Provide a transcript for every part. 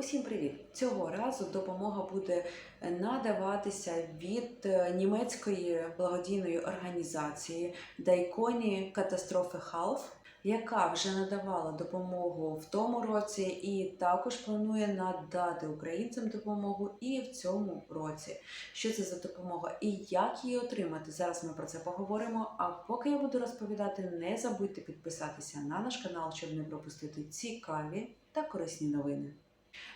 Усім привіт! Цього разу допомога буде надаватися від е, німецької благодійної організації Дайконі катастрофи Халф, яка вже надавала допомогу в тому році і також планує надати українцям допомогу і в цьому році. Що це за допомога і як її отримати? Зараз ми про це поговоримо. А поки я буду розповідати, не забудьте підписатися на наш канал, щоб не пропустити цікаві та корисні новини.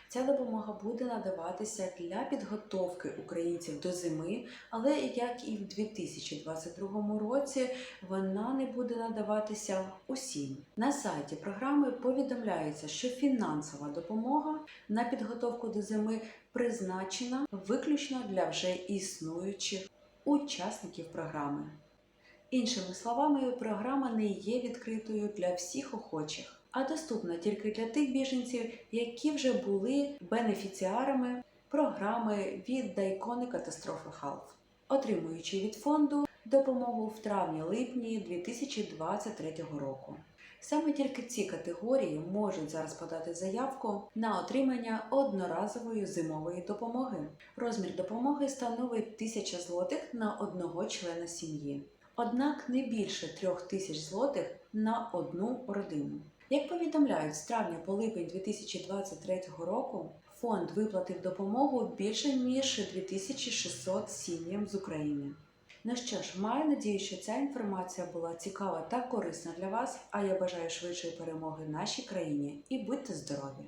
Ця допомога буде надаватися для підготовки українців до зими, але як і в 2022 році вона не буде надаватися усім. На сайті програми повідомляється, що фінансова допомога на підготовку до зими призначена виключно для вже існуючих учасників програми. Іншими словами, програма не є відкритою для всіх охочих, а доступна тільки для тих біженців, які вже були бенефіціарами програми від Дайкони катастрофи Халф, отримуючи від фонду допомогу в травні-липні 2023 року. Саме тільки ці категорії можуть зараз подати заявку на отримання одноразової зимової допомоги. Розмір допомоги становить 1000 злотих на одного члена сім'ї однак не більше трьох тисяч злотих на одну родину. Як повідомляють, з травня по липень 2023 року фонд виплатив допомогу більше ніж 2600 сім'ям з України. Ну що ж, маю надію, що ця інформація була цікава та корисна для вас. А я бажаю швидшої перемоги нашій країні і будьте здорові!